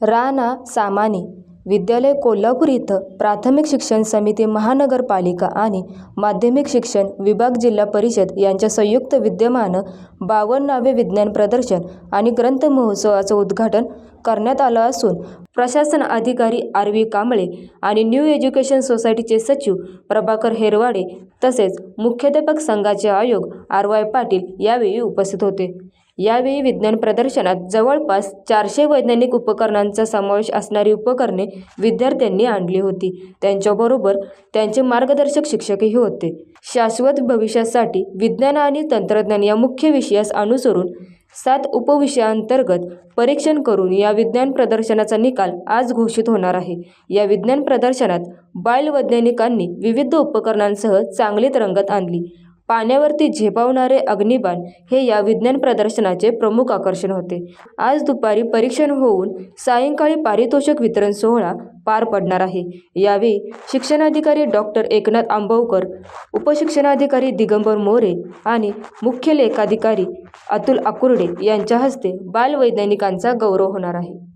राणा सामाने विद्यालय कोल्हापूर इथं प्राथमिक शिक्षण समिती महानगरपालिका आणि माध्यमिक शिक्षण विभाग जिल्हा परिषद यांच्या संयुक्त विद्यमानं बावन्नावे विज्ञान प्रदर्शन आणि ग्रंथ महोत्सवाचं उद्घाटन करण्यात आलं असून प्रशासन अधिकारी आर व्ही कांबळे आणि न्यू एज्युकेशन सोसायटीचे सचिव प्रभाकर हेरवाडे तसेच मुख्याध्यापक संघाचे आयोग आर वाय पाटील यावेळी उपस्थित होते. यावेळी विज्ञान प्रदर्शनात जवळपास चारशे वैज्ञानिक उपकरणांचा समावेश असणारी उपकरणे विद्यार्थ्यांनी आणली होती. त्यांच्याबरोबर त्यांचे मार्गदर्शक शिक्षकही होते. शाश्वत भविष्यासाठी विज्ञान आणि तंत्रज्ञान या मुख्य विषयास अनुसरून सात उपविषयांतर्गत परीक्षण करून या विज्ञान प्रदर्शनाचा निकाल आज घोषित होणार आहे. या विज्ञान प्रदर्शनात बालवैज्ञानिकांनी विविध उपकरणांसह चांगलीत रंगत आणली. पाण्यावरती झेपावणारे अग्निबाण हे या विज्ञान प्रदर्शनाचे प्रमुख आकर्षण होते. आज दुपारी परीक्षण होऊन सायंकाळी पारितोषिक वितरण सोहळा पार पडणार आहे. यावेळी शिक्षणाधिकारी डॉक्टर एकनाथ आंबवकर उपशिक्षणाधिकारी दिगंबर मोरे आणि मुख्य लेखाधिकारी अतुल आकुर्डे यांच्या हस्ते बालवैज्ञानिकांचा गौरव होणार आहे.